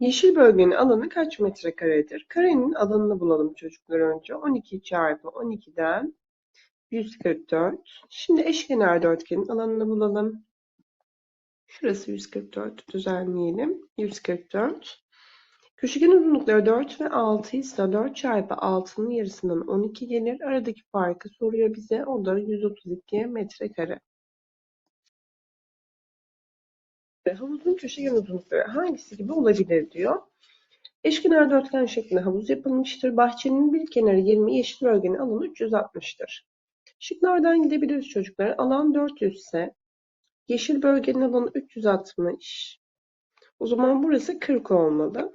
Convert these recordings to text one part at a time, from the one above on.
Yeşil bölgenin alanı kaç metrekaredir? Karenin alanını bulalım çocuklar önce. 12 çarpı 12'den 144. Şimdi eşkenar dörtgenin alanını bulalım. Şurası 144 düzenleyelim. 144. Köşegen uzunlukları 4 ve 6 ise 4 çarpı 6'nın yarısından 12 gelir. Aradaki farkı soruyor bize. O da 132 metrekare. Havuzun köşegen uzunlukları hangisi gibi olabilir diyor. Eşkenar dörtgen şeklinde havuz yapılmıştır. Bahçenin bir kenarı 20, yeşil bölgenin alanı 360'tır. Şıklardan gidebiliriz çocuklar. Alan 400 ise yeşil bölgenin alanı 360. O zaman burası 40 olmalı.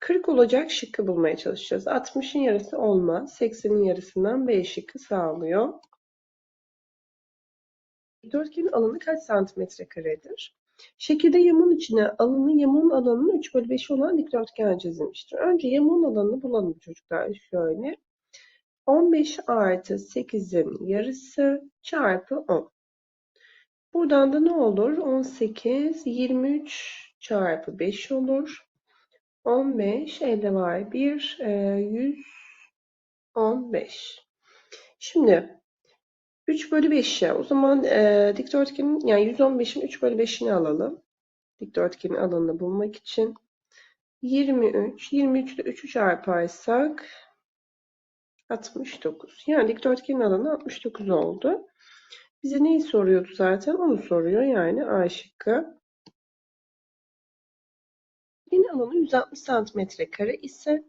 40 olacak şıkkı bulmaya çalışacağız. 60'ın yarısı olmaz. 80'in yarısından B şıkkı sağlıyor. Dörtgenin alanı kaç santimetre karedir? Şekilde yamuğun içine alanı yamuğun alanının 3 bölü 5 olan dikdörtgen çizilmiştir. Önce yamuğun alanını bulalım çocuklar. Şöyle. 15 artı 8'in yarısı çarpı 10. Buradan da ne olur? 18, 23 çarpı 5 olur. 15, elde var 1, 115. Şimdi 3 bölü 5'e o zaman e, dikdörtgenin yani 115'in 3 bölü 5'ini alalım. Dikdörtgenin alanını bulmak için. 23, 23 ile 3'ü çarparsak 69. Yani dikdörtgenin alanı 69 oldu. Bize neyi soruyordu zaten? Onu soruyor yani A şıkkı. Yeni alanı 160 santimetre kare ise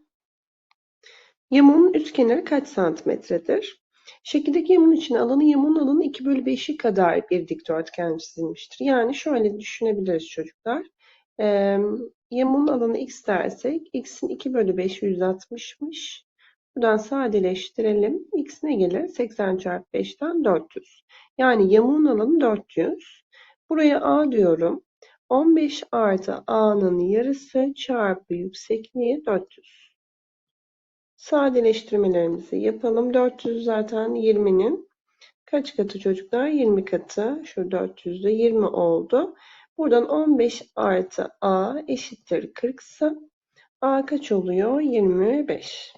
yamuğun üst kenarı kaç santimetredir? Şekildeki yamuğun içine alanı yamuğun alanı 2 bölü 5'i kadar bir dikdörtgen çizilmiştir. Yani şöyle düşünebiliriz çocuklar. Ee, yamuğun alanı x dersek x'in 2 bölü 5 160'mış. Buradan sadeleştirelim. X ne gelir? 80 çarpı 5'ten 400. Yani yamuğun alanı 400. Buraya A diyorum. 15 artı A'nın yarısı çarpı yüksekliği 400. Sadeleştirmelerimizi yapalım. 400 zaten 20'nin kaç katı çocuklar? 20 katı. Şu 400'de 20 oldu. Buradan 15 artı A eşittir 40 ise A kaç oluyor? 25.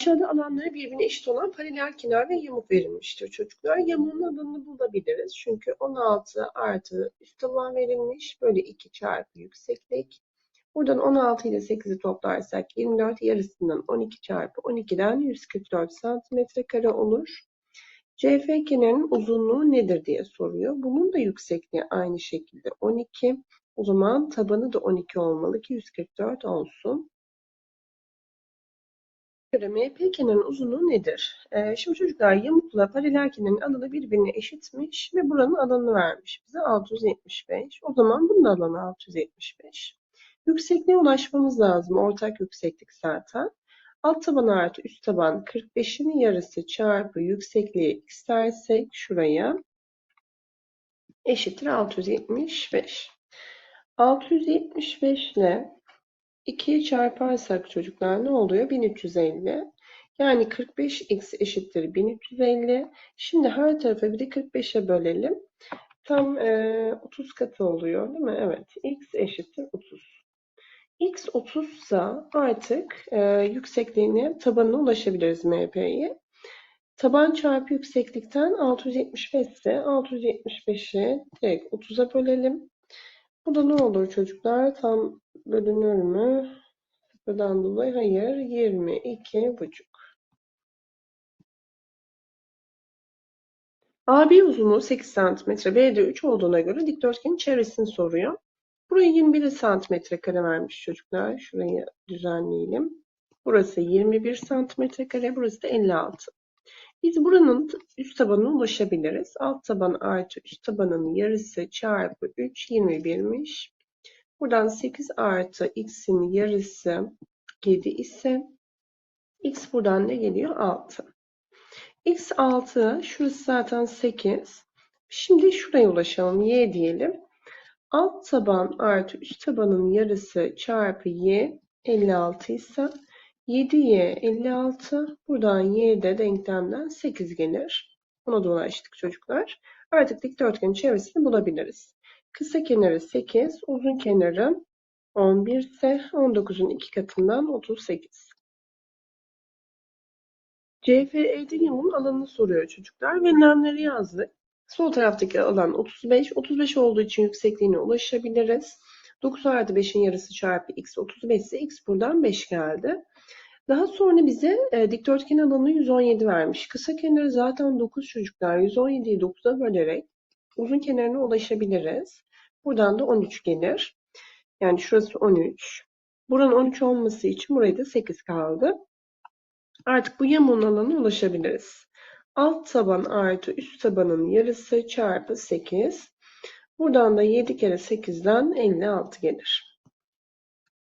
Aşağıda alanları birbirine eşit olan paralel kenar ve yamuk verilmiştir çocuklar. Yamuğun alanını bulabiliriz. Çünkü 16 artı üst taban verilmiş. Böyle 2 çarpı yükseklik. Buradan 16 ile 8'i toplarsak 24 yarısından 12 çarpı 12'den 144 santimetre kare olur. CF kenarının uzunluğu nedir diye soruyor. Bunun da yüksekliği aynı şekilde 12. O zaman tabanı da 12 olmalı ki 144 olsun göre MP kenarının uzunluğu nedir? Ee, şimdi çocuklar yamukla paralel kenarın alanı birbirine eşitmiş ve buranın alanını vermiş bize 675. O zaman bunun da alanı 675. Yüksekliğe ulaşmamız lazım. Ortak yükseklik zaten. Alt taban artı üst taban 45'in yarısı çarpı yüksekliği istersek şuraya eşittir 675. 675 ile 2'yi çarparsak çocuklar ne oluyor? 1350. Yani 45x eşittir 1350. Şimdi her tarafa bir de 45'e bölelim. Tam e, 30 katı oluyor değil mi? Evet. x eşittir 30. x 30 ise artık e, yüksekliğine tabanına ulaşabiliriz MP'yi. Taban çarpı yükseklikten 675 ise 675'i direkt 30'a bölelim. Bu da ne olur çocuklar? Tam bölünür mü? Sıfırdan dolayı hayır. 22 buçuk. AB uzunluğu 8 cm, BD 3 olduğuna göre dikdörtgenin çevresini soruyor. Buraya 21 cm kare vermiş çocuklar. Şurayı düzenleyelim. Burası 21 cm kare, burası da 56. Biz buranın üst tabanına ulaşabiliriz. Alt taban artı üst tabanın yarısı çarpı 3 21'miş. Buradan 8 artı x'in yarısı 7 ise x buradan ne geliyor? 6. x 6 şurası zaten 8. Şimdi şuraya ulaşalım. y diyelim. Alt taban artı üst tabanın yarısı çarpı y 56 ise 7y 56. Buradan y de denklemden 8 gelir. Buna da ulaştık çocuklar. Artık dikdörtgenin çevresini bulabiliriz. Kısa kenarı 8, uzun kenarı 11 ise 19'un 2 katından 38. CFE'de yamuğun alanını soruyor çocuklar. Verilenleri yazdık. Sol taraftaki alan 35. 35 olduğu için yüksekliğine ulaşabiliriz. 9 artı 5'in yarısı çarpı x 35 ise x buradan 5 geldi. Daha sonra bize e, dikdörtgen alanı 117 vermiş. Kısa kenarı zaten 9 çocuklar. 117'yi 9'a bölerek uzun kenarına ulaşabiliriz. Buradan da 13 gelir. Yani şurası 13. Buranın 13 olması için buraya da 8 kaldı. Artık bu yamuğun alanına ulaşabiliriz. Alt taban artı üst tabanın yarısı çarpı 8. Buradan da 7 kere 8'den 56 gelir.